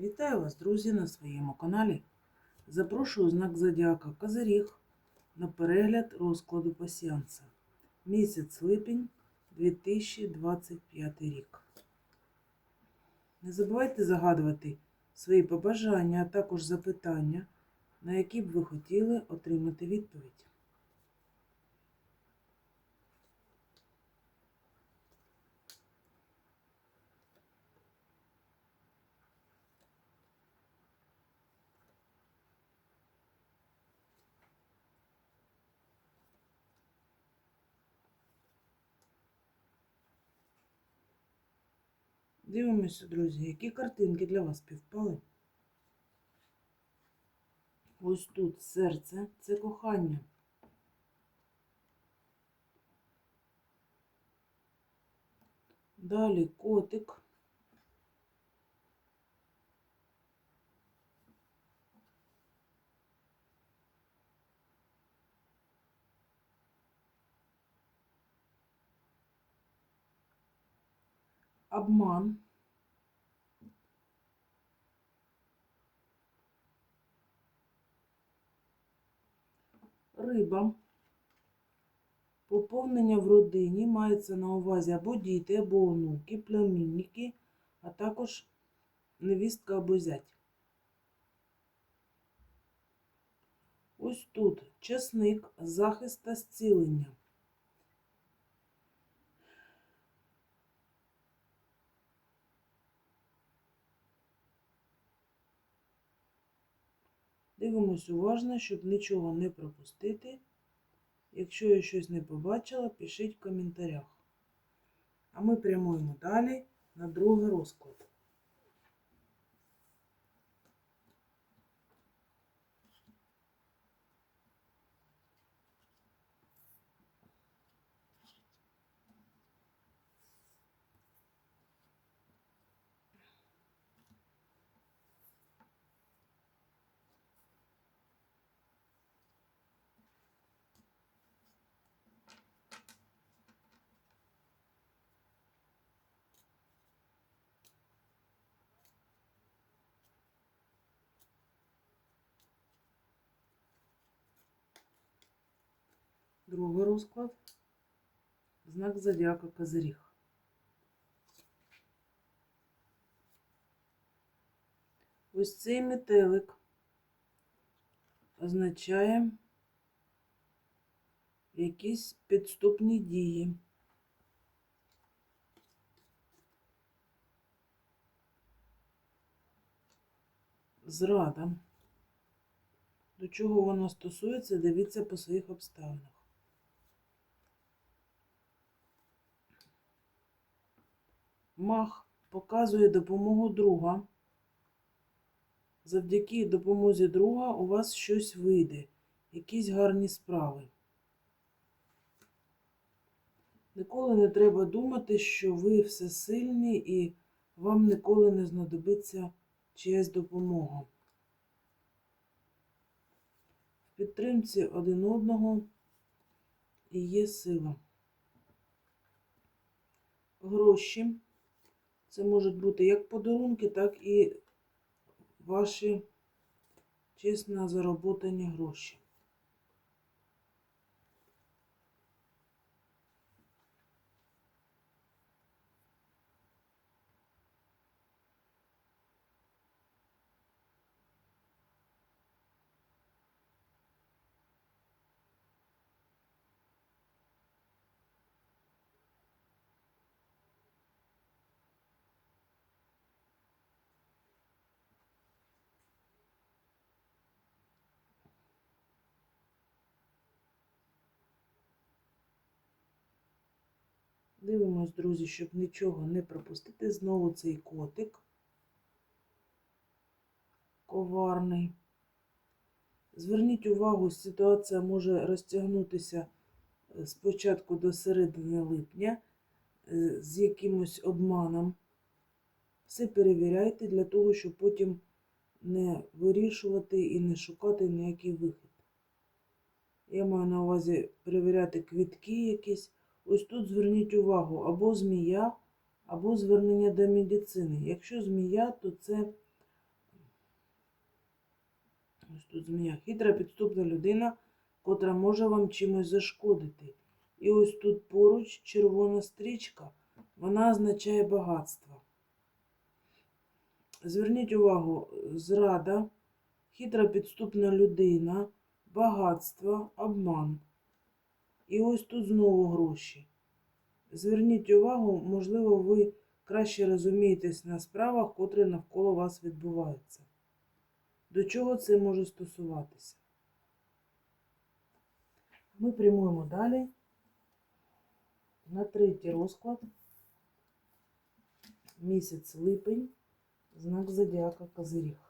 Вітаю вас, друзі, на своєму каналі. Запрошую знак Зодіака Козиріг на перегляд розкладу пасіанса. Місяць липень 2025 рік. Не забувайте загадувати свої побажання, а також запитання, на які б ви хотіли отримати відповідь. Дивимося, друзі, які картинки для вас співпали. Ось тут серце це кохання. Далі котик. Обман. Риба. Поповнення в родині мається на увазі або діти, або онуки, племінники, а також невістка або зять. Ось тут часник, захист та зцілення. Дивимось уважно, щоб нічого не пропустити. Якщо я щось не побачила, пишіть в коментарях. А ми прямуємо далі на другий розклад. Другий розклад. Знак зодіака Козиріг. Ось цей метелик означає якісь підступні дії. Зрада. До чого воно стосується, дивіться по своїх обставинах. Мах показує допомогу друга. Завдяки допомозі друга у вас щось вийде, якісь гарні справи. Ніколи не треба думати, що ви всесильні і вам ніколи не знадобиться чиясь допомога. В підтримці один одного і є сила. Гроші. Це можуть бути як подарунки, так і ваші чесно заработані гроші. Дивимось, друзі, щоб нічого не пропустити. Знову цей котик коварний. Зверніть увагу, ситуація може розтягнутися е, спочатку до середини липня е, з якимось обманом. Все перевіряйте для того, щоб потім не вирішувати і не шукати ніякий вихід. Я маю на увазі перевіряти квітки якісь. Ось тут зверніть увагу або змія, або звернення до медицини. Якщо змія, то це Ось тут змія. Хитра підступна людина, котра може вам чимось зашкодити. І ось тут поруч червона стрічка, вона означає багатство. Зверніть увагу, зрада, хитра підступна людина, багатство, обман. І ось тут знову гроші. Зверніть увагу, можливо, ви краще розумієтесь на справах, котрі навколо вас відбуваються. До чого це може стосуватися? Ми прямуємо далі на третій розклад. Місяць липень, знак зодіака Козиріг.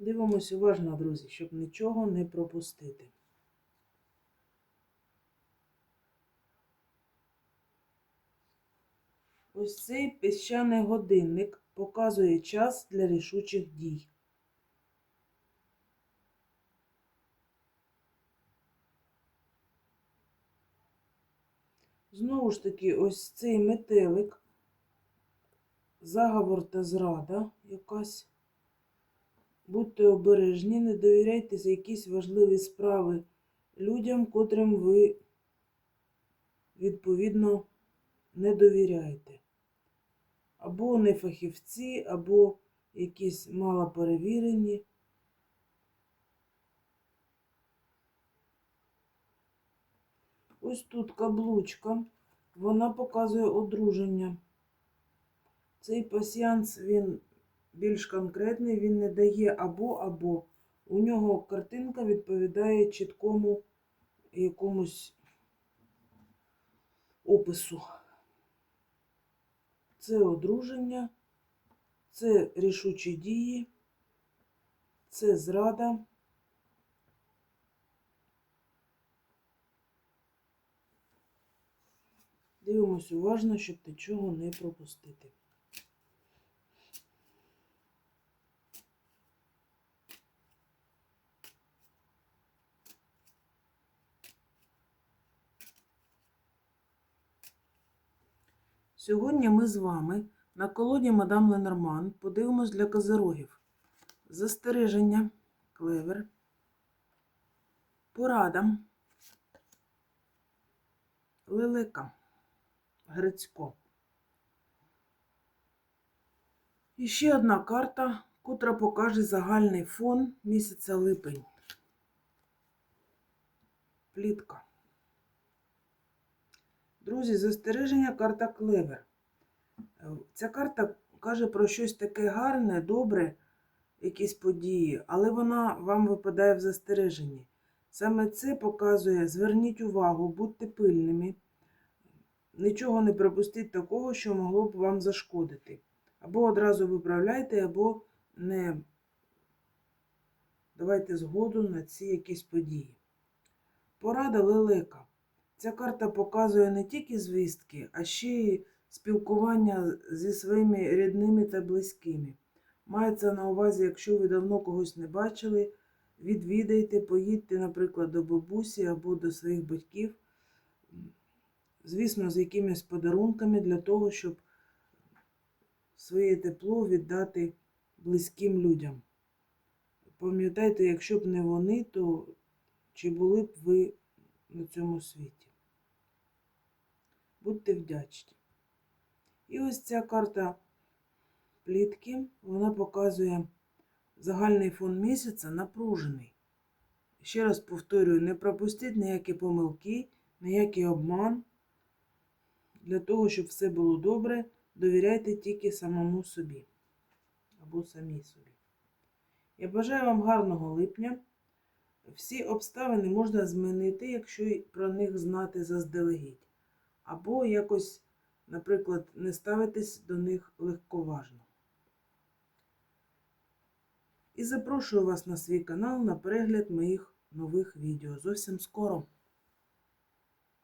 Дивимось уважно, друзі, щоб нічого не пропустити. Ось цей піщаний годинник показує час для рішучих дій. Знову ж таки, ось цей метелик, заговор та зрада якась. Будьте обережні, не довіряйте за якісь важливі справи людям, котрим ви, відповідно, не довіряєте. Або не фахівці, або якісь малоперевірені. Ось тут каблучка, вона показує одруження. Цей пасіанс, він більш конкретний, він не дає або-або. У нього картинка відповідає чіткому якомусь опису. Це одруження, це рішучі дії, це зрада. Дивимось уважно, щоб нічого не пропустити. Сьогодні ми з вами на колоді Мадам Ленорман подивимось для козирогів. Застереження, клевер, порада, лелека, Грицько. І ще одна карта, котра покаже загальний фон місяця липень. Плітка. Друзі, застереження карта Клевер. Ця карта каже про щось таке гарне, добре, якісь події, але вона вам випадає в застереженні. Саме це показує, зверніть увагу, будьте пильними, нічого не пропустіть такого, що могло б вам зашкодити. Або одразу виправляйте, або не давайте згоду на ці якісь події. Порада лелека. Ця карта показує не тільки звістки, а ще й спілкування зі своїми рідними та близькими. Мається на увазі, якщо ви давно когось не бачили, відвідайте, поїдьте, наприклад, до бабусі або до своїх батьків, звісно, з якимись подарунками для того, щоб своє тепло віддати близьким людям. Пам'ятайте, якщо б не вони, то чи були б ви на цьому світі? Будьте вдячні. І ось ця карта плітки, вона показує загальний фон місяця напружений. ще раз повторюю, не пропустіть ніякі помилки, ніякий обман. Для того, щоб все було добре, довіряйте тільки самому собі або самій собі. Я бажаю вам гарного липня. Всі обставини можна змінити, якщо про них знати заздалегідь. Або якось, наприклад, не ставитись до них легковажно. І запрошую вас на свій канал на перегляд моїх нових відео. Зовсім скоро.